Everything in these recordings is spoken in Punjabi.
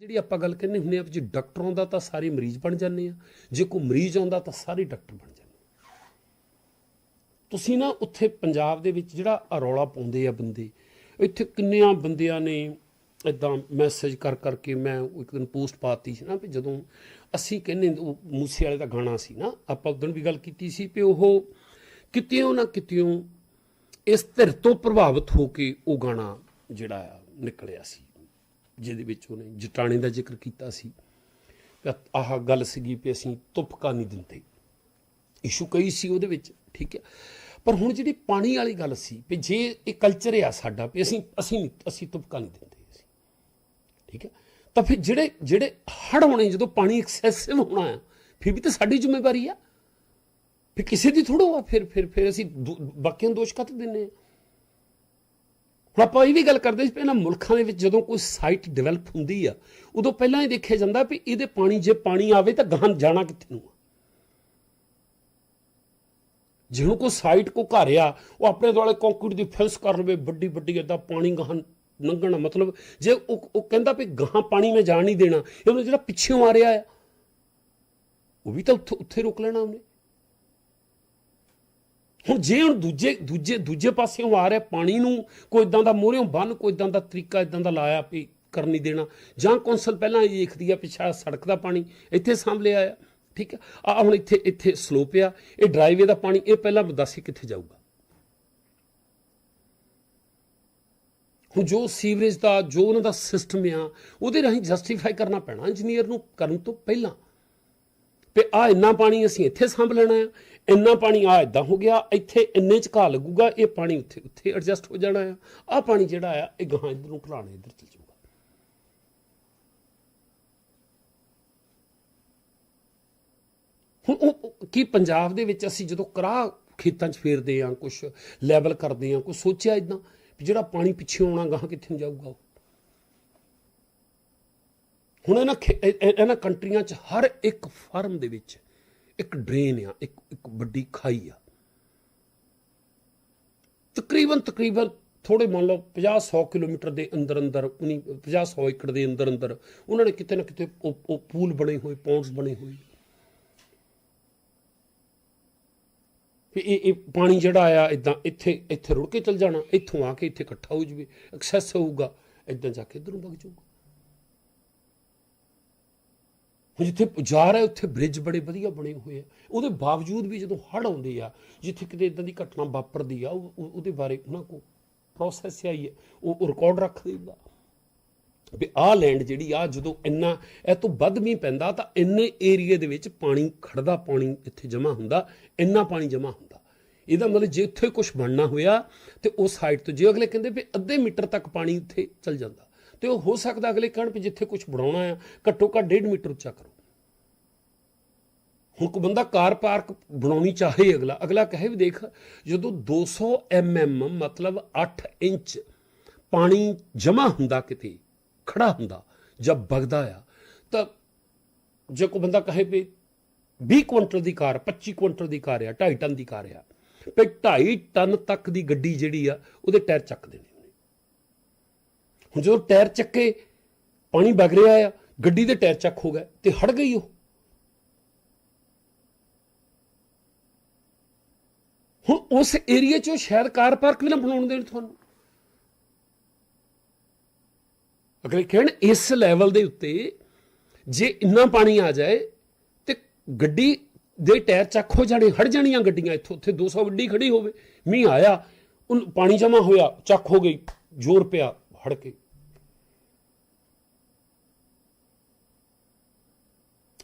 ਜਿਹੜੀ ਆਪਾਂ ਗੱਲ ਕਹਿੰਦੇ ਹੁੰਦੇ ਆ ਵੀ ਜੇ ਡਾਕਟਰ ਆਉਂਦਾ ਤਾਂ ਸਾਰੇ ਮਰੀਜ਼ ਬਣ ਜਾਂਦੇ ਆ, ਜੇ ਕੋਈ ਮਰੀਜ਼ ਆਉਂਦਾ ਤਾਂ ਸਾਰੇ ਡਾਕਟਰ ਬਣ ਜਾਂਦੇ ਤੁਸੀਂ ਨਾ ਉੱਥੇ ਪੰਜਾਬ ਦੇ ਵਿੱਚ ਜਿਹੜਾ ਰੌਲਾ ਪਾਉਂਦੇ ਆ ਬੰਦੇ, ਇੱਥੇ ਕਿੰਨਿਆਂ ਬੰਦਿਆਂ ਨੇ ਇਦਾਂ ਮੈਸੇਜ ਕਰ ਕਰਕੇ ਮੈਂ ਇੱਕ ਦਿਨ ਪੋਸਟ ਪਾਤੀ ਸੀ ਨਾ ਵੀ ਜਦੋਂ ਅਸੀਂ ਕਹਿੰਦੇ ਉਹ ਮੂਸੇ ਵਾਲੇ ਦਾ ਗਾਣਾ ਸੀ ਨਾ, ਆਪਾਂ ਉਦੋਂ ਵੀ ਗੱਲ ਕੀਤੀ ਸੀ ਵੀ ਉਹ ਕਿਤਿਓਂ ਨਾ ਕਿਤਿਓਂ ਇਸ ਧਿਰ ਤੋਂ ਪ੍ਰਭਾਵਿਤ ਹੋ ਕੇ ਉਹ ਗਾਣਾ ਜਿਹੜਾ ਆ ਨਿਕਲਿਆ ਸੀ। ਜਿਹਦੇ ਵਿੱਚ ਉਹਨੇ ਜਟਾਣੇ ਦਾ ਜ਼ਿਕਰ ਕੀਤਾ ਸੀ। ਆਹ ਗੱਲ ਸੀਗੀ ਵੀ ਅਸੀਂ ਤੁਪਕਾ ਨਹੀਂ ਦਿੰਦੇ। ਇਸ਼ੂ ਕਈ ਸੀ ਉਹਦੇ ਵਿੱਚ, ਠੀਕ ਹੈ। ਪਰ ਹੁਣ ਜਿਹੜੀ ਪਾਣੀ ਵਾਲੀ ਗੱਲ ਸੀ ਵੀ ਜੇ ਇਹ ਕਲਚਰ ਆ ਸਾਡਾ, ਵੀ ਅਸੀਂ ਅਸੀਂ ਨਹੀਂ, ਅਸੀਂ ਤੁਪਕਾ ਨਹੀਂ ਦਿੰਦੇ ਅਸੀਂ, ਠੀਕ ਹੈ। ਤਾਂ ਫਿਰ ਜਿਹੜੇ ਜਿਹੜੇ ਹੜ ਹੋਣੇ ਜਦੋਂ ਪਾਣੀ ਐਕਸੈਸਿਵ ਹੋਣਾ ਆ ਫਿਰ ਵੀ ਤਾਂ ਸਾਡੀ ਜ਼ਿੰਮੇਵਾਰੀ ਆ। ਫਿਰ ਕਿਸੇ ਦੀ ਥੋੜੋ ਆ ਫਿਰ ਫਿਰ ਫਿਰ ਅਸੀਂ ਦੂ- ਬਾਕੀਆਂ ਦੋਸ਼ ਕੱਤ ਦਿੰਨੇ ਆ? ਹੁਣ ਆਪਾਂ ਇਹ ਵੀ ਗੱਲ ਕਰਦੇ ਸੀ ਪਹਿਲਾਂ ਮੁਲਕਾਂ ਦੇ ਵਿੱਚ ਜਦੋਂ ਕੋਈ ਸਾਈਟ ਡਿਵੈਲਪ ਹੁੰਦੀ ਆ, ਉਦੋਂ ਪਹਿਲਾਂ ਹੀ ਦੇਖਿਆ ਜਾਂਦਾ ਵੀ ਇਹਦੇ ਪਾਣੀ ਜੇ ਪਾਣੀ ਆਵੇ ਤਾਂ ਗਾਂ ਜਾਣਾ ਕਿੱਥੇ ਨੂੰ ਆ? ਜਿਹਨੂੰ ਕੋ ਸਾਈਟ ਕੋ ਘਰ ਆ, ਉਹ ਆਪਣੇ ਦੁਆਲੇ ਕੰਕਰੀਟ ਦੀ ਫੈਂਸ ਕਰ ਲਵੇ ਵੱਡੀ ਵੱਡੀ ਏਦਾਂ ਪਾਣੀ ਗਾਂ ਲੰਘਣਾ, ਮਤਲਬ ਜੇ ਉਹ ਕਹਿੰਦਾ ਵੀ ਗਾਂ ਪਾਣੀ ਮੈਂ ਜਾਣ ਨਹੀਂ ਦੇਣਾ, ਇਹ ਉਹਨੇ ਜਿਹੜਾ ਪਿੱਛੇੋਂ ਆ ਰਿਹਾ ਆ, ਉਹ ਵੀ ਤਾਂ ਉੱਥੇ ਉੱਥੇ ਰੋਕ ਲੈਣਾ ਉਹਨੇ। ਹੁਣ ਜੇ ਹੁਣ ਦੂਜੇ ਦੂਜੇ ਦੂਜੇ ਪਾਸਿਓਂ ਆ ਰਿਹਾ, ਪਾਣੀ ਨੂੰ ਕੋਈ ਇਦਾਂ ਦਾ ਮੋਹਰਿਓਂ ਬੰਨ, ਕੋਈ ਇਦਾਂ ਦਾ ਤਰੀਕਾ ਇਦਾਂ ਦਾ ਲਾਇਆ ਵੀ ਕਰ ਨਹੀਂ ਦੇਣਾ, ਜਾਂ ਕੌਂਸਲ ਪਹਿਲਾਂ ਇਹ ਦੇਖਦੀ ਆ ਪਿਛਾ ਸੜਕ ਦਾ ਪਾਣੀ ਇੱਥੇ ਸਾਂਭ ਲਿਆ ਠੀਕ ਹੈ ਆ ਹੁਣ ਇੱਥੇ ਇੱਥੇ ਸਲੋਪ ਆ ਇਹ ਡਰਾਈਵੇ ਦਾ ਪਾਣੀ, ਇਹ ਪਹਿਲਾਂ ਦੱਸ ਹੀ ਕਿੱਥੇ ਜਾਊਗਾ? ਹੁਣ ਜੋ ਸੀਵਰੇਜ ਦਾ, ਜੋ ਉਹਨਾਂ ਦਾ ਸਿਸਟਮ ਆ, ਉਹਦੇ ਰਾਹੀਂ ਜਸਟੀਫਾਈ ਕਰਨਾ ਪੈਣਾ ਇੰਜੀਨੀਅਰ ਨੂੰ ਕਰਨ ਤੋਂ ਪਹਿਲਾਂ। ਵੀ ਆ ਇੰਨਾ ਪਾਣੀ ਅਸੀਂ ਇੱਥੇ ਸਾਂਭ ਲੈਣਾ ਆ, ਇੰਨਾ ਪਾਣੀ ਆ ਇਦਾਂ ਹੋ ਗਿਆ, ਇੱਥੇ ਇੰਨੇ ਚ ਘਾ ਲੱਗੂਗਾ, ਇਹ ਪਾਣੀ ਉੱਥੇ ਉੱਥੇ ਐਡਜਸਟ ਹੋ ਜਾਣਾ ਆ। ਆ ਪਾਣੀ ਜਿਹੜਾ ਆ, ਇਹ ਗਾਂ ਇਧਰ ਨੂੰ ਢਲਾਣੇ ਇਧਰ ਚਲ ਜਾਊਗਾ। ਹੁਣ ਉਹ ਕੀ ਪੰਜਾਬ ਦੇ ਵਿੱਚ ਅਸੀਂ ਜਦੋਂ ਕਰਾ ਖੇਤਾਂ 'ਚ ਫੇਰਦੇ ਆ ਕੁਝ ਲੈਵਲ ਕਰਦੇ ਆ ਕੁਝ ਸੋਚਿਆ ਇਦਾਂ ਵੀ ਜਿਹੜਾ ਪਾਣੀ ਪਿੱਛੇ ਆਉਣਾ ਗਾਂ ਕਿੱਥੇ ਨੂੰ ਜਾਊਗਾ ਉਹ? ਹੁਣ ਇਹਨਾਂ ਖੇ- ਇਹਨਾਂ ਕੰਟਰੀਆਂ 'ਚ ਹਰ ਇੱਕ ਫਾਰਮ ਦੇ ਵਿੱਚ ਇੱਕ ਡਰੇਨ ਆ, ਇੱਕ ਇੱਕ ਵੱਡੀ ਖਾਈ ਆ। ਤਕਰੀਬਨ ਤਕਰੀਬਨ ਥੋੜੇ ਮੰਨ ਲਓ 50 100 ਕਿਲੋਮੀਟਰ ਦੇ ਅੰਦਰ ਅੰਦਰ, ਉਨੀ 50 100 ਏਕੜ ਦੇ ਅੰਦਰ ਅੰਦਰ ਉਹਨਾਂ ਨੇ ਕਿਤੇ ਨਾ ਕਿਤੇ ਉਹ ਉਹ ਪੂਲ ਬਣੇ ਹੋਏ, ਪੌਂਡਸ ਬਣੇ ਹੋਏ। ਵੀ ਇਹ ਇਹ ਪਾਣੀ ਜਿਹੜਾ ਆ ਇਦਾਂ ਇੱਥੇ ਇੱਥੇ ਰੁੜ ਕੇ ਚਲ ਜਾਣਾ, ਇੱਥੋਂ ਆ ਕੇ ਇੱਥੇ ਇਕੱਠਾ ਹੋ ਜਵੇ ਐਕਸੈਸ ਹੋਊਗਾ ਇਦਾਂ ਜਾ ਕੇ ਇਧਰੋਂ ਵਗ ਜਾਊਗਾ ਹੁਣ ਜਿੱਥੇ ਜਾ ਹੈ ਉੱਥੇ ਬ੍ਰਿਜ ਬੜੇ ਵਧੀਆ ਬਣੇ ਹੋਏ ਆ। ਉਹਦੇ ਬਾਵਜੂਦ ਵੀ ਜਦੋਂ ਹੜ ਆਉਂਦੇ ਆ, ਜਿੱਥੇ ਕਿਤੇ ਇਦਾਂ ਦੀ ਘਟਨਾ ਵਾਪਰਦੀ ਆ, ਉਹ- ਉਹਦੇ ਬਾਰੇ ਉਹਨਾਂ ਕੋ ਪ੍ਰੋਸੈਸ ਆਈ ਹੈ ਉਹ ਉਹ ਰਿਕਾਰਡ ਰੱਖ ਦਿੰਦਾ। ਵੀ ਆਹ ਲੈਂਡ ਜਿਹੜੀ ਆ, ਜਦੋਂ ਇੰਨਾ, ਇਹ ਤੋਂ ਵੱਧ ਮੀਂਹ ਪੈਂਦਾ ਤਾਂ ਇੰਨੇ ਏਰੀਏ ਦੇ ਵਿੱਚ ਪਾਣੀ ਖੜਦਾ ਪਾਣੀ ਇੱਥੇ ਜਮ੍ਹਾਂ ਹੁੰਦਾ, ਇੰਨਾ ਪਾਣੀ ਜਮ੍ਹਾਂ ਹੁੰਦਾ। ਇਹਦਾ ਮਤਲਬ ਜੇ ਉੱਥੇ ਕੁਝ ਬਣਨਾ ਹੋਇਆ, ਤੇ ਉਸ ਸਾਈਡ ਤੋਂ ਜੇ ਅਗਲੇ ਕਹਿੰਦੇ ਵੀ ਅੱਧੇ ਮੀਟਰ ਤੱਕ ਪਾਣੀ ਉੱਥੇ ਚਲ ਜਾਂਦਾ। ਤੇ ਉਹ ਹੋ ਸਕਦਾ ਅਗਲੇ ਕਹਿਣ ਵੀ ਜਿੱਥੇ ਕੁਝ ਬਣਾਉਣਾ ਆ, ਘੱਟੋ ਘੱਟ 1.5 ਮੀਟਰ ਉੱਚਾ ਕਰੋ। ਹੁਣ ਕੋ ਬੰਦਾ ਕਾਰ ਪਾਰਕ ਬਣਾਉਣੀ ਚਾਹੇ ਅਗਲਾ ਅਗਲਾ ਕਹੇ ਵੀ ਦੇਖ, ਜਦੋਂ 200 ਐਮਐਮ ਮਤਲਬ 8 ਇੰਚ ਪਾਣੀ ਜਮਾ ਹੁੰਦਾ ਕਿਤੇ, ਖੜਾ ਹੁੰਦਾ ਜਦ ਵਗਦਾ ਆ, ਤਾਂ ਜੇ ਕੋ ਬੰਦਾ ਕਹੇ ਵੀ 20 ਕੁਇੰਟਲ ਦੀ ਕਾਰ 25 ਕੁਇੰਟਲ ਦੀ ਕਾਰ ਆ 2.5 ਟਨ ਦੀ ਕਾਰ ਆ, ਵੀ 2.5 ਟਨ ਤੱਕ ਦੀ ਗੱਡੀ ਜਿਹੜੀ ਆ, ਉਹਦੇ ਟਾਇਰ ਚੱਕਦੇ ਨੇ ਹੁਣ ਜਦੋਂ ਟਾਇਰ ਚੱਕੇ, ਪਾਣੀ ਵਗ ਰਿਹਾ ਆ, ਗੱਡੀ ਦੇ ਟਾਇਰ ਚੱਕ ਹੋ ਗਏ, ਤੇ ਹੜ ਗਈ ਉਹ। ਹੁਣ ਉਸ ਏਰੀਆ 'ਚ ਸ਼ਾਇਦ ਕਾਰ ਪਾਰਕ ਵੀ ਨਾ ਬਣਾਉਣ ਦੇਣ ਤੁਹਾਨੂੰ। ਅਗਲੇ ਕਹਿਣ, ਇਸ ਲੈਵਲ ਦੇ ਉੱਤੇ ਜੇ ਇੰਨਾ ਪਾਣੀ ਆ ਜਾਏ ਤੇ ਗੱਡੀ ਦੇ ਟਾਇਰ ਚੱਕ ਹੋ ਜਾਣੇ ਹੜ ਜਾਣੀਆਂ ਗੱਡੀਆਂ ਇੱਥੋਂ, ਉੱਥੇ 200 ਵੱਡੀ ਖੜੀ ਹੋਵੇ, ਮੀਂਹ ਆਇਆ ਉਹ ਪਾਣੀ ਜਮਾ ਹੋਇਆ, ਚੱਕ ਹੋ ਗਈ, ਜ਼ੋਰ ਪਿਆ ਹੜ ਕੇ।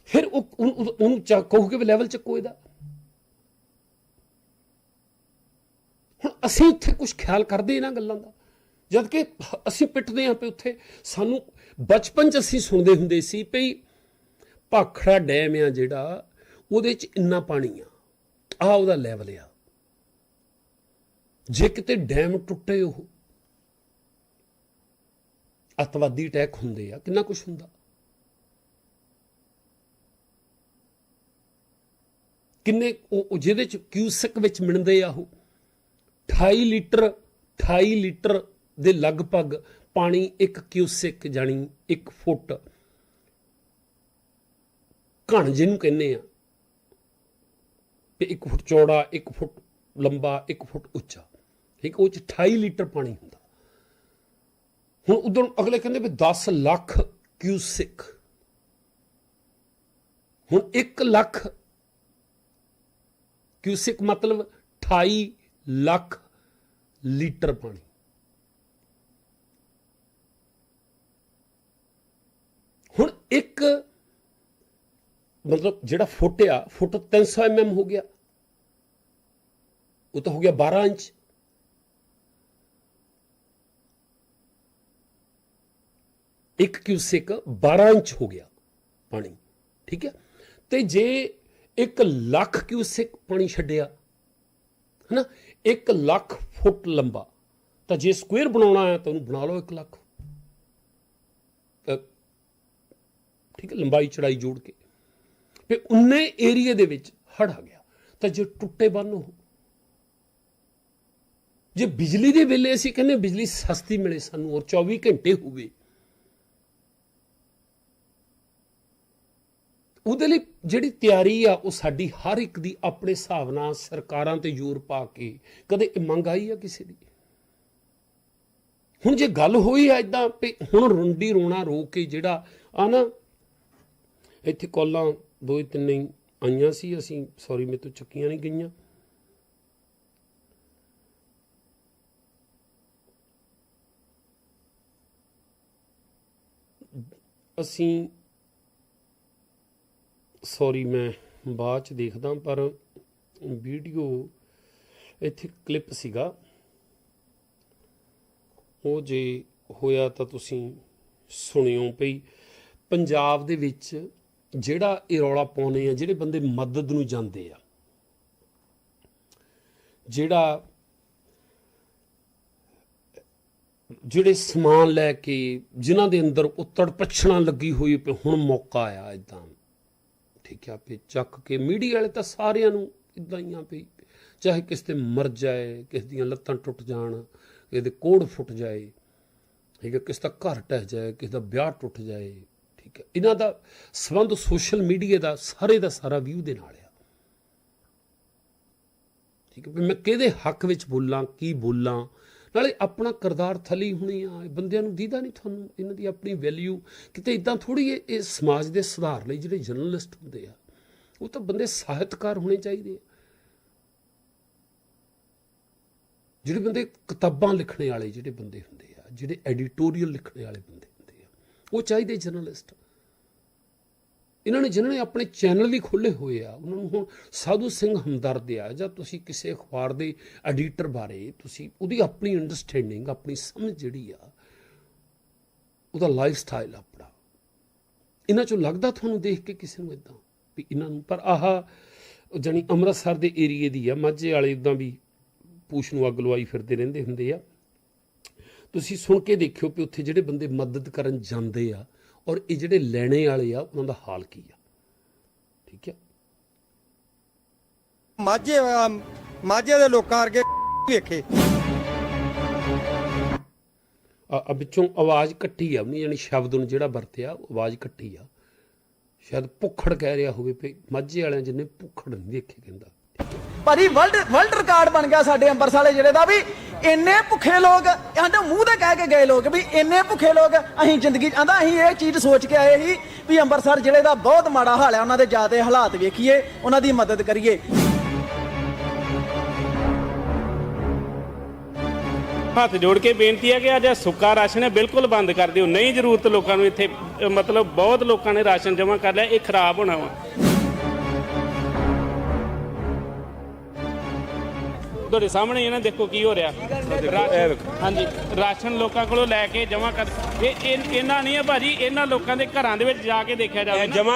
ਫਿਰ ਉਹ ਉਹਨੂੰ- ਚੱਕ, ਕਹੋਗੇ ਵੀ ਲੈਵਲ ਚੱਕੋ ਇਹਦਾ। ਹੁਣ ਅਸੀਂ ਉੱਥੇ ਕੁਝ ਖਿਆਲ ਕਰਦੇ ਇਹਨਾਂ ਗੱਲਾਂ ਦਾ। ਜਦ ਕਿ ਅਸੀਂ ਪਿੱਟਦੇ ਹਾਂ ਪਏ ਉੱਥੇ। ਸਾਨੂੰ ਬਚਪਨ ਚ ਅਸੀਂ ਸੁਣਦੇ ਹੁੰਦੇ ਸੀ ਭਈ ਭਾਖੜਾ ਡੈਮ ਆ ਜਿਹੜਾ, ਉਹਦੇ ਚ ਇੰਨਾ ਪਾਣੀ ਆ। ਆ ਉਹਦਾ ਲੈਵਲ ਆ। ਜੇ ਕਿਤੇ ਡੈਮ ਟੁੱਟੇ ਉਹ, ਅਤਵਾਦੀ ਅਟੈਕ ਹੁੰਦੇ ਆ, ਕਿੰਨਾ ਕੁਝ ਹੁੰਦਾ। ਕਿੰਨੇ ਉਹ ਉਹ ਜਿਹਦੇ ਚ ਕਿਊਸਕ ਵਿੱਚ ਮਿਣਦੇ ਆ ਉਹ। 28 ਲੀਟਰ 28 ਲੀਟਰ ਦੇ ਲਗਭਗ ਪਾਣੀ ਇੱਕ ਕਿਊਸਿਕ ਜਾਨੀ 1 ਫੁੱਟ ਘਣ ਜਿਹਨੂੰ ਕਹਿੰਦੇ ਆ। ਤੇ 1 ਫੁੱਟ ਚੌੜਾ 1 ਫੁੱਟ ਲੰਬਾ 1 ਫੁੱਟ ਉੱਚਾ। ਠੀਕ ਉਹ ਚ 28 ਲੀਟਰ ਪਾਣੀ ਹੁੰਦਾ। ਹੁਣ ਉਧਰ ਅਗਲੇ ਕਹਿੰਦੇ ਵੀ 10 ਲੱਖ ਕਿਊਸਿਕ। ਹੁਣ 1 ਲੱਖ ਕਿਊਸਿਕ ਮਤਲਬ 28 ਲੱਖ ਲੀਟਰ ਪਾਣੀ। ਹੁਣ ਇੱਕ ਮਤਲਬ ਜਿਹੜਾ ਫੁੱਟ ਆ, ਫੁੱਟ 300 ਐਮਐਮ ਹੋ ਗਿਆ। ਉਹ ਤਾਂ ਹੋ ਗਿਆ 12 ਇੰਚ। ਇੱਕ ਕਿਊਸਿਕ 12 ਇੰਚ ਹੋ ਗਿਆ ਪਾਣੀ, ਠੀਕ ਹੈ? ਤੇ ਜੇ 1 ਲੱਖ ਕਿਊਸਿਕ ਪਾਣੀ ਛੱਡਿਆ, ਹਨਾ? 1 ਲੱਖ ਫੁੱਟ ਲੰਬਾ। ਤਾਂ ਜੇ ਸਕੁਅਰ ਬਣਾਉਣਾ ਹੈ ਤਾਂ ਉਹਨੂੰ ਬਣਾ ਲਓ 1 ਲੱਖ। ਠੀਕ ਹੈ, ਲੰਬਾਈ ਚੜਾਈ ਜੋੜ ਕੇ। ਤੇ ਉਨੇ ਏਰੀਏ ਦੇ ਵਿੱਚ ਹੜ ਆ ਗਿਆ। ਤਾਂ ਜੇ ਟੁੱਟੇ ਬੰਨ ਹੋ ਜੇ ਬਿਜਲੀ ਦੇ ਵੇਲੇ ਅਸੀਂ ਕਹਿੰਦੇ ਬਿਜਲੀ ਸਸਤੀ ਮਿਲੇ ਸਾਨੂੰ, ਔਰ 24 ਘੰਟੇ ਹੋਵੇ ਉਹਦੇ ਲਈ ਜਿਹੜੀ ਤਿਆਰੀ ਆ, ਉਹ ਸਾਡੀ ਹਰ ਇੱਕ ਦੀ ਆਪਣੇ ਹਿਸਾਬ ਨਾਲ ਸਰਕਾਰਾਂ ਤੇ ਜ਼ੋਰ ਪਾ ਕੇ ਕਦੇ ਇਹ ਮੰਗ ਆਈ ਆ ਕਿਸੇ ਦੀ? ਹੁਣ ਜੇ ਗੱਲ ਹੋਈ ਆ ਇਦਾਂ ਵੀ ਹੁਣ ਰੁੰਡੀ ਰੋਣਾ ਰੋ ਕੇ ਜਿਹੜਾ, ਆ ਨਾ, ਇੱਥੇ ਕਾਲਾਂ ਦੋ ਤਿੰਨ ਹੀ ਆਈਆਂ ਸੀ, ਅਸੀਂ ਸੌਰੀ ਮੇਰੇ ਤੋਂ ਚੱਕੀਆਂ ਨਹੀਂ ਗਈਆਂ। ਅਸੀਂ ਸੌਰੀ, ਮੈਂ ਬਾਅਦ ਚ ਦੇਖਦਾ, ਪਰ ਵੀਡੀਓ ਇੱਥੇ ਕਲਿੱਪ ਸੀਗਾ। ਉਹ ਜੇ ਹੋਇਆ ਤਾਂ ਤੁਸੀਂ ਸੁਣਿਓ ਪਈ ਪੰਜਾਬ ਦੇ ਵਿੱਚ ਜਿਹੜਾ ਇਹ ਰੌਲਾ ਪਾਉਨੇ ਆ, ਜਿਹੜੇ ਬੰਦੇ ਮਦਦ ਨੂੰ ਜਾਂਦੇ ਆ, ਜਿਹੜਾ ਜਿਹੜੇ ਸਮਾਨ ਲੈ ਕੇ, ਜਿਨ੍ਹਾਂ ਦੇ ਅੰਦਰ ਉੱਤੜ ਪਛਣਾ ਲੱਗੀ ਹੋਈ ਪਈ, ਹੁਣ ਮੌਕਾ ਆਇਆ ਇਦਾਂ। ਠੀਕ ਆ ਵੀ ਚੱਕ ਕੇ ਮੀਡੀਆ ਵਾਲੇ ਤਾਂ ਸਾਰਿਆਂ ਨੂੰ ਇਦਾਂ ਹੀ ਆ ਵੀ ਚਾਹੇ ਕਿਸ ਤੇ ਮਰ ਜਾਏ, ਕਿਸੇ ਦੀਆਂ ਲੱਤਾਂ ਟੁੱਟ ਜਾਣ, ਕਿਸੇ ਦੇ ਕੋੜ ਫੁੱਟ ਜਾਏ, ਠੀਕ ਹੈ, ਕਿਸ ਦਾ ਘਰ ਟਹਿ ਜਾਏ, ਕਿਸੇ ਦਾ ਵਿਆਹ ਟੁੱਟ ਜਾਏ, ਠੀਕ ਹੈ। ਇਹਨਾਂ ਦਾ ਸਬੰਧ ਸੋਸ਼ਲ ਮੀਡੀਆ ਦਾ ਸਾਰੇ ਦਾ ਸਾਰਾ ਵਿਊ ਦੇ ਨਾਲ ਆ। ਠੀਕ ਹੈ, ਵੀ ਮੈਂ ਕਿਹਦੇ ਹੱਕ ਵਿੱਚ ਬੋਲਾਂ, ਕੀ ਬੋਲਾਂ ਨਾਲੇ ਆਪਣਾ ਕਰਦਾਰ ਥਲੀ ਹੋਣੀ ਆ ਬੰਦਿਆਂ ਨੂੰ ਦੀਦਾ ਨਹੀਂ ਤੁਹਾਨੂੰ, ਇਹਨਾਂ ਦੀ ਆਪਣੀ ਵੈਲਿਊ ਕਿਤੇ ਇਦਾਂ ਥੋੜੀ ਇਹ ਸਮਾਜ ਦੇ ਸੁਧਾਰ ਲਈ ਜਿਹੜੇ ਜਰਨਲਿਸਟ ਹੁੰਦੇ ਆ, ਉਹ ਤਾਂ ਬੰਦੇ ਸਾਹਿਤਕਾਰ ਹੋਣੇ ਚਾਹੀਦੇ ਆ। ਜਿਹੜੇ ਬੰਦੇ ਕਿਤਾਬਾਂ ਲਿਖਣੇ ਵਾਲੇ ਜਿਹੜੇ ਬੰਦੇ ਹੁੰਦੇ ਆ, ਜਿਹੜੇ ਐਡੀਟੋਰੀਅਲ ਲਿਖਣੇ ਵਾਲੇ ਬੰਦੇ ਹੁੰਦੇ ਆ, ਉਹ ਚਾਹੀਦੇ ਜਰਨਲਿਸਟ ਇਹਨਾਂ ਨੇ ਜਿਨ੍ਹਾਂ ਨੇ ਆਪਣੇ ਚੈਨਲ ਵੀ ਖੋਲੇ ਹੋਏ ਆ, ਉਹਨਾਂ ਨੂੰ ਹੁਣ ਸਾਧੂ ਸਿੰਘ ਹਮਦਰਦ ਆ, ਜਾਂ ਤੁਸੀਂ ਕਿਸੇ ਅਖਬਾਰ ਦੇ ਐਡੀਟਰ ਬਾਰੇ ਤੁਸੀਂ ਉਹਦੀ ਆਪਣੀ ਅੰਡਰਸਟੈਂਡਿੰਗ ਆਪਣੀ ਸਮਝ ਜਿਹੜੀ ਆ, ਉਹਦਾ ਲਾਈਫ ਸਟਾਈਲ ਆਪਣਾ। ਇਹਨਾਂ ਚੋਂ ਲੱਗਦਾ ਤੁਹਾਨੂੰ ਦੇਖ ਕੇ ਕਿਸੇ ਨੂੰ ਇਦਾਂ ਵੀ ਇਹਨਾਂ ਨੂੰ? ਪਰ ਆਹ ਜਾਨੀ ਅੰਮ੍ਰਿਤਸਰ ਦੇ ਏਰੀਏ ਦੀ ਆ, ਮਾਝੇ ਵਾਲੇ ਉਦਾਂ ਵੀ ਪੂਛ ਨੂੰ ਅੱਗ ਲਵਾਈ ਫਿਰਦੇ ਰਹਿੰਦੇ ਹੁੰਦੇ ਆ। ਤੁਸੀਂ ਸੁਣ ਕੇ ਦੇਖਿਓ ਕਿ ਉੱਥੇ ਜਿਹੜੇ ਬੰਦੇ ਮਦਦ ਕਰਨ ਜਾਂਦੇ ਆ ਔਰ ਇਹ ਜਿਹੜੇ ਲੈਣੇ ਵਾਲੇ ਆ ਉਹਨਾਂ ਦਾ ਹਾਲ ਕੀ ਆ? ਠੀਕ ਹੈ ਮਾਝੇ ਮਾਝੇ ਦੇ ਲੋਕਾਂ ਵਰਗੇ ਵੇਖੇ। ਆ ਵਿੱਚੋਂ ਆਵਾਜ਼ ਕੱਟੀ ਆ ਉਹਨੇ ਯਾਨੀ ਸ਼ਬਦ ਨੂੰ ਜਿਹੜਾ ਵਰਤਿਆ ਆਵਾਜ਼ ਕੱਟੀ ਆ। ਸ਼ਾਇਦ ਭੁੱਖੜ ਕਹਿ ਰਿਹਾ ਹੋਵੇ ਵੀ ਮਾਝੇ ਵਾਲਿਆਂ ਜਿੰਨੇ ਭੁੱਖੜ ਨਹੀਂ ਦੇਖੇ ਕਹਿੰਦਾ। ਭਾਜੀ ਵਰਲਡ ਵਰਲਡ ਰਿਕਾਰਡ ਬਣ ਗਿਆ ਸਾਡੇ ਅੰਮ੍ਰਿਤਸਰ ਵਾਲੇ ਜਿਹੜੇ ਦਾ ਵੀ। ਇੰਨੇ ਭੁੱਖੇ ਲੋਕ ਆਂਦੇ ਮੂੰਹ ਗਏ ਲੋਕ ਵੀ ਇੰਨੇ ਭੁੱਖੇ ਲੋਕ ਅਸੀਂ ਜ਼ਿੰਦਗੀ ਆਂਦਾ ਅਸੀਂ ਇਹ ਚੀਜ਼ ਸੋਚ ਕੇ ਆਏ ਸੀ ਵੀ ਅੰਮ੍ਰਿਤਸਰ ਜ਼ਿਲ੍ਹੇ ਦਾ ਬਹੁਤ ਮਾੜਾ ਹਾਲ ਹੈ ਉਹਨਾਂ ਦੇ ਜਾਤੇ ਹਾਲਾਤ ਵੇਖੀਏ ਉਹਨਾਂ ਦੀ ਮਦਦ ਕਰੀਏ। ਹੱਥ ਜੋੜ ਕੇ ਬੇਨਤੀ ਹੈ ਕਿ ਅੱਜ ਇਹ ਸੁੱਕਾ ਰਾਸ਼ਨ ਹੈ ਬਿਲਕੁਲ ਬੰਦ ਕਰ ਦਿਓ। ਨਹੀਂ ਜ਼ਰੂਰਤ ਲੋਕਾਂ ਨੂੰ ਇੱਥੇ ਅ, ਮਤਲਬ ਬਹੁਤ ਲੋਕਾਂ ਨੇ ਰਾਸ਼ਨ ਜਮ੍ਹਾਂ ਕਰ ਲਿਆ ਇਹ ਖਰਾਬ ਹੋਣਾ ਵਾ। ਤੁਹਾਡੇ ਸਾਹਮਣੇ ਇਹਨਾਂ ਦੇਖੋ ਕੀ ਹੋ ਰਿਹਾ ਹਾਂਜੀ ਰਾਸ਼ਨ ਲੋਕਾਂ ਕੋਲੋਂ ਲੈ ਕੇ ਜਮ੍ਹਾਂ ਕਰ ਇਹ ਇਹ- ਇਹਨਾਂ ਨਹੀਂ ਹੈ ਭਾਜੀ ਇਹਨਾਂ ਲੋਕਾਂ ਦੇ ਘਰਾਂ ਦੇ ਵਿੱਚ ਜਾ ਕੇ ਦੇਖਿਆ ਜਾਵੇ। ਜਮਾ